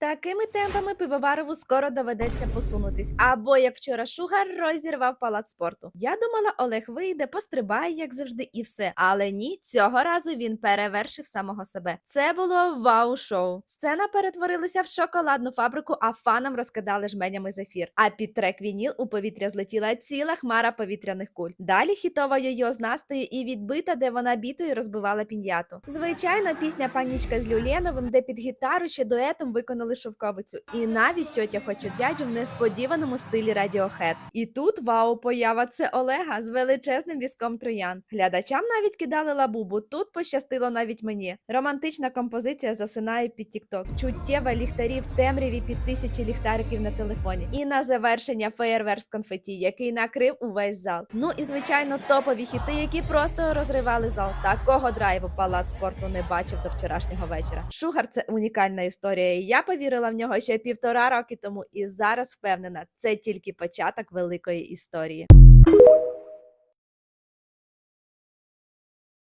Такими темпами пивоварову скоро доведеться посунутись. Або як вчора Шугар розірвав палац спорту. Я думала, Олег вийде, пострибає, як завжди, і все. Але ні, цього разу він перевершив самого себе. Це було вау-шоу. Сцена перетворилася в шоколадну фабрику, а фанам розкидали жменями зефір. А під трек Вініл у повітря злетіла ціла хмара повітряних куль. Далі хітова йо з Настою і відбита, де вона бітою розбивала пін'яту. Звичайно, пісня панічка з Люленовим, де під гітару ще дуетом виконали шовковицю. І навіть тьотя хоче дядю в несподіваному стилі Radiohead. І тут вау, поява це Олега з величезним візком троян. Глядачам навіть кидали лабубу. Тут пощастило навіть мені. Романтична композиція засинає під тікток. Чуттєва ліхтарі в темряві під тисячі ліхтариків на телефоні. І на завершення феєрверк конфеті, який накрив увесь зал. Ну і звичайно, топові хіти, які просто розривали зал. Такого драйву палац спорту не бачив до вчорашнього вечора. Шугар це унікальна історія. Я повірила в нього ще півтора роки тому, і зараз впевнена, це тільки початок великої історії.